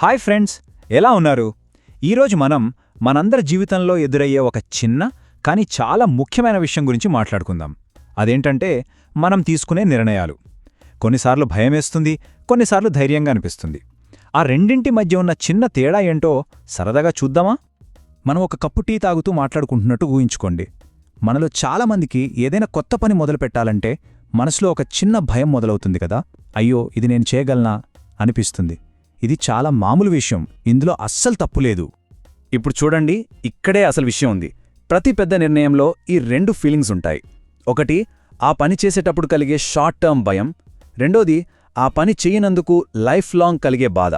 Hi friends ఎలా ఉన్నారు? ఈరోజు మనం మనందరి జీవితంలో ఎదురయ్యే ఒక చిన్న కానీ చాలా ముఖ్యమైన విషయం గురించి మాట్లాడుకుందాం. అదేంటంటే మనం తీసుకునే నిర్ణయాలు. కొన్నిసార్లు భయమేస్తుంది కొన్నిసార్లు ధైర్యంగా అనిపిస్తుంది. ఆ రెండింటి మధ్య ఉన్న చిన్న తేడా ఏంటో సరదాగా చూద్దామా? మనం ఒక కప్పు టీ తాగుతూ మాట్లాడుకుంటున్నట్టు ఊహించుకోండి. మనలో చాలామందికి ఏదైనా కొత్త పని మొదలుపెట్టాలంటే మనసులో ఒక చిన్న భయం మొదలవుతుంది కదా. అయ్యో ఇది నేను చేయగలనా? అనిపిస్తుంది. ఇది చాలా మామూలు విషయం. ఇందులో అస్సలు తప్పులేదు ఇప్పుడు చూడండి ఇక్కడే అసలు విషయం ఉంది. ప్రతి పెద్ద నిర్ణయంలో ఈ రెండు ఫీలింగ్స్ ఉంటాయి. ఒకటి ఆ పని చేసేటప్పుడు కలిగే షార్ట్ టర్మ్ భయం. రెండోది ఆ పని చేయనందుకు లైఫ్ లాంగ్ కలిగే బాధ.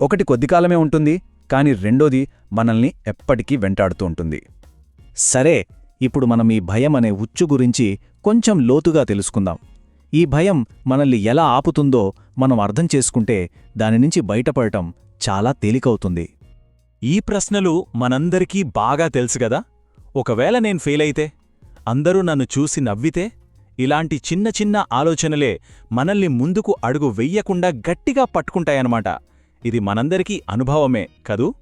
ఒకటి కొద్ది కాలమే ఉంటుంది కానీ రెండోది మనల్ని ఎప్పటికీ వెంటాడుతూ ఉంటుంది. సరే ఇప్పుడు మనం ఈ భయం అనే ఉచ్చు గురించి కొంచెం లోతుగా తెలుసుకుందాం. ఈ భయం మనల్ని ఎలా ఆపుతుందో మనం అర్థం చేసుకుంటే దాని నుంచి బయటపడటం చాలా తేలికవుతుంది. ఈ ప్రశ్నలు మనందరికీ బాగా తెలుసు గదా ఒకవేళ నేను ఫెయిల్ అయితే అందరూ నన్ను చూసి నవ్వితే ఇలాంటి చిన్న చిన్న ఆలోచనలే మనల్ని ముందుకు అడుగు వెయ్యకుండా గట్టిగా పట్టుకుంటాయన్నమాట. ఇది మనందరికీ అనుభవమే కదూ?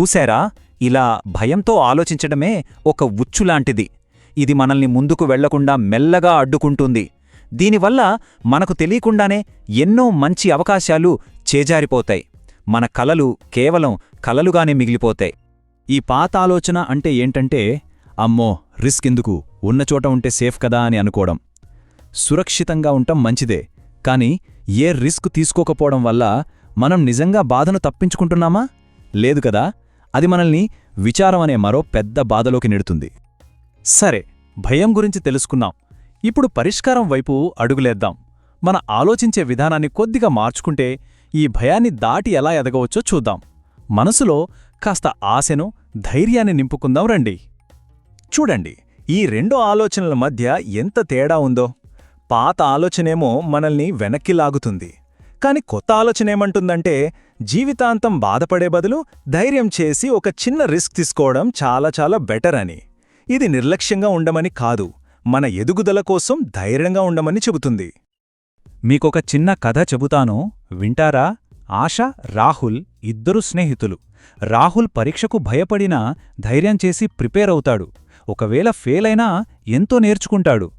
చూశారా? ఇలా భయంతో ఆలోచించడమే ఒక ఉచ్చులాంటిది. ఇది మనల్ని ముందుకు వెళ్ళకుండా మెల్లగా అడ్డుకుంటుంది. దీనివల్ల మనకు తెలియకుండానే ఎన్నో మంచి అవకాశాలు చేజారిపోతాయి. మన కలలు కేవలం కలలుగానే మిగిలిపోతాయి. ఈ పాత ఆలోచన అంటే ఏంటంటే అమ్మో రిస్క్ ఎందుకు? ఉన్నచోట ఉంటే సేఫ్ కదా అని అనుకోవడం. సురక్షితంగా ఉండటం మంచిదే. కాని ఏ రిస్క్ తీసుకోకపోవడం వల్ల మనం నిజంగా బాధను తప్పించుకుంటున్నామా? లేదు కదా? అది మనల్ని విచారం అనే మరో పెద్ద బాధలోకి నెడుతుంది. సరే భయం గురించి తెలుసుకున్నాం ఇప్పుడు పరిష్కారం వైపు అడుగులేద్దాం. మన ఆలోచించే విధానాన్ని కొద్దిగా మార్చుకుంటే ఈ భయాన్ని దాటి ఎలా ఎదగవచ్చో చూద్దాం. మనసులో కాస్త ఆశను ధైర్యాన్ని నింపుకుందాం రండి. చూడండి ఈ రెండు ఆలోచనల మధ్య ఎంత తేడా ఉందో. పాత ఆలోచనేమో మనల్ని వెనక్కి లాగుతుంది. కాని కొత్త ఆలోచనేమంటుందంటే జీవితాంతం బాధపడే బదులు ధైర్యం చేసి ఒక చిన్న రిస్క్ తీసుకోవడం చాలా చాలా బెటర్ అని. ఇది నిర్లక్ష్యంగా ఉండమని కాదు. మన ఎదుగుదల కోసం ధైర్యంగా ఉండమని చెబుతుంది. మీకొక చిన్న కథ చెబుతాను వింటారా? ఆశ రాహుల్ ఇద్దరు స్నేహితులు. రాహుల్ పరీక్షకు భయపడినా ధైర్యం చేసి ప్రిపేర్ అవుతాడు. ఒకవేళ ఫెయిలైనా ఎంతో నేర్చుకుంటాడు.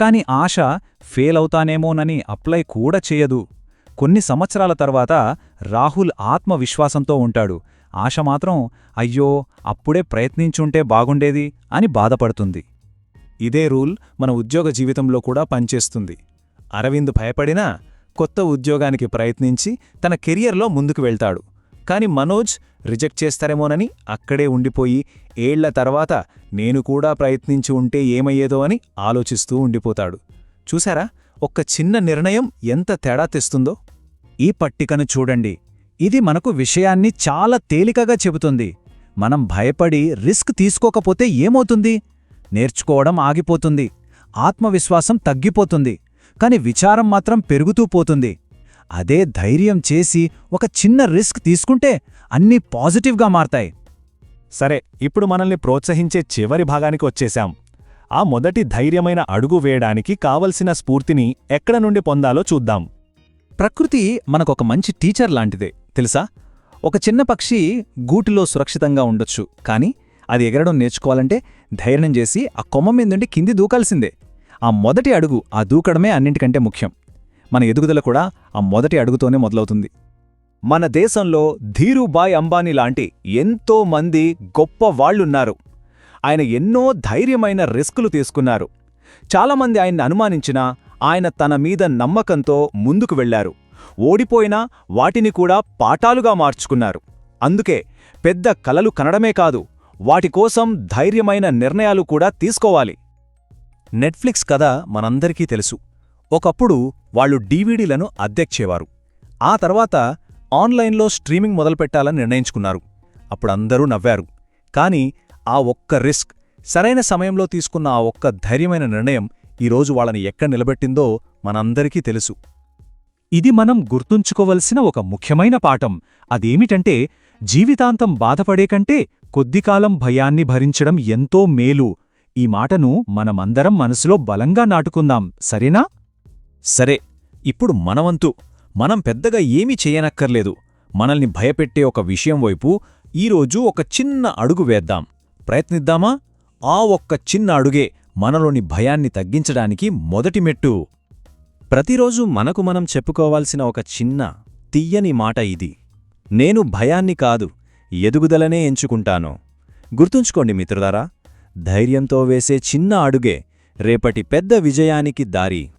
కాని ఆశ ఫెయిల్ అవుతానేమోనని అప్లై కూడా చేయదు. కొన్ని సంవత్సరాల తర్వాత రాహుల్ ఆత్మవిశ్వాసంతో ఉంటాడు. ఆశ మాత్రం అయ్యో అప్పుడే ప్రయత్నించుంటే బాగుండేది అని బాధపడుతుంది. ఇదే రూల్ మన ఉద్యోగ జీవితంలో కూడా పనిచేస్తుంది. అరవింద్ భయపడినా కొత్త ఉద్యోగానికి ప్రయత్నించి తన కెరియర్లో ముందుకు వెళ్తాడు. కాని మనోజ్ రిజెక్ట్ చేస్తారేమోనని అక్కడే ఉండిపోయి ఏళ్ళ తర్వాత నేను కూడా ప్రయత్నించి ఉంటే ఏమయ్యేదో అని ఆలోచిస్తూ ఉండిపోతాడు. చూశారా? ఒక్క చిన్న నిర్ణయం ఎంత తేడా తెస్తుందో? ఈ పట్టికను చూడండి. ఇది మనకు విషయాన్ని చాలా తేలికగా చెబుతుంది. మనం భయపడి రిస్క్ తీసుకోకపోతే ఏమవుతుంది? నేర్చుకోవడం ఆగిపోతుంది. ఆత్మవిశ్వాసం తగ్గిపోతుంది. కాని విచారం మాత్రం పెరుగుతూ పోతుంది. అదే ధైర్యం చేసి ఒక చిన్న రిస్క్ తీసుకుంటే అన్నీ పాజిటివ్గా మారతాయి. సరే ఇప్పుడు మనల్ని ప్రోత్సహించే చివరి భాగానికి వచ్చేశాం. ఆ మొదటి ధైర్యమైన అడుగు వేయడానికి కావలసిన స్ఫూర్తిని ఎక్కడ నుండి పొందాలో చూద్దాం. ప్రకృతి మనకొక మంచి టీచర్ లాంటిదే తెలుసా? ఒక చిన్న పక్షి గూటిలో సురక్షితంగా ఉండొచ్చు కాని అది ఎగరడం నేర్చుకోవాలంటే ధైర్యం చేసి ఆ కొమ్మ మీద నుండి కింది దూకాల్సిందే. ఆ మొదటి అడుగు ఆ దూకడమే అన్నింటికంటే ముఖ్యం. మన ఎదుగుదల కూడా ఆ మొదటి అడుగుతోనే మొదలవుతుంది. మన దేశంలో ధీరుబాయ్ అంబానీ లాంటి ఎంతో మంది గొప్ప వాళ్ళున్నారు ఆయన ఎన్నో ధైర్యమైన రిస్కులు తీసుకున్నారు. చాలామంది ఆయన్ని అనుమానించినా ఆయన తన మీద నమ్మకంతో ముందుకు వెళ్ళారు ఓడిపోయినా వాటిని కూడా పాఠాలుగా మార్చుకున్నారు. అందుకే పెద్ద కలలు కనడమే కాదు వాటి కోసం ధైర్యమైన నిర్ణయాలు కూడా తీసుకోవాలి. నెట్ఫ్లిక్స్ కథ మనందరికీ తెలుసు. ఒకప్పుడు వాళ్ళు డీవీడీలను అద్దెక్చేవారు ఆ తర్వాత ఆన్లైన్లో స్ట్రీమింగ్ మొదలుపెట్టాలని నిర్ణయించుకున్నారు. అప్పుడందరూ నవ్వారు. కాని ఆ ఒక్క రిస్క్ సరైన సమయంలో తీసుకున్న ఆ ఒక్క ధైర్యమైన నిర్ణయం ఈరోజు వాళ్ళని ఎక్కడ నిలబెట్టిందో మనందరికీ తెలుసు. ఇది మనం గుర్తుంచుకోవలసిన ఒక ముఖ్యమైన పాఠం. అదేమిటంటే జీవితాంతం బాధపడే కంటే కొద్దికాలం భయాన్ని భరించడం ఎంతో మేలు. ఈ మాటను మనమందరం మనసులో బలంగా నాటుకుందాం సరేనా? సరే ఇప్పుడు మనవంతు. మనం పెద్దగా ఏమీ చేయనక్కర్లేదు. మనల్ని భయపెట్టే ఒక విషయం వైపు ఈరోజు ఒక చిన్న అడుగు వేద్దాం. ప్రయత్నిద్దామా? ఆ ఒక్క చిన్న అడుగే మనలోని భయాన్ని తగ్గించడానికి మొదటి మెట్టు. ప్రతిరోజు మనకు మనం చెప్పుకోవాల్సిన ఒక చిన్న తియ్యని మాట ఇది. నేను భయాన్ని కాదు. ఎదుగుదలనే ఎంచుకుంటాను. గుర్తుంచుకోండి మిత్రులారా ధైర్యంతో వేసే చిన్న అడుగే రేపటి పెద్ద విజయానికి దారి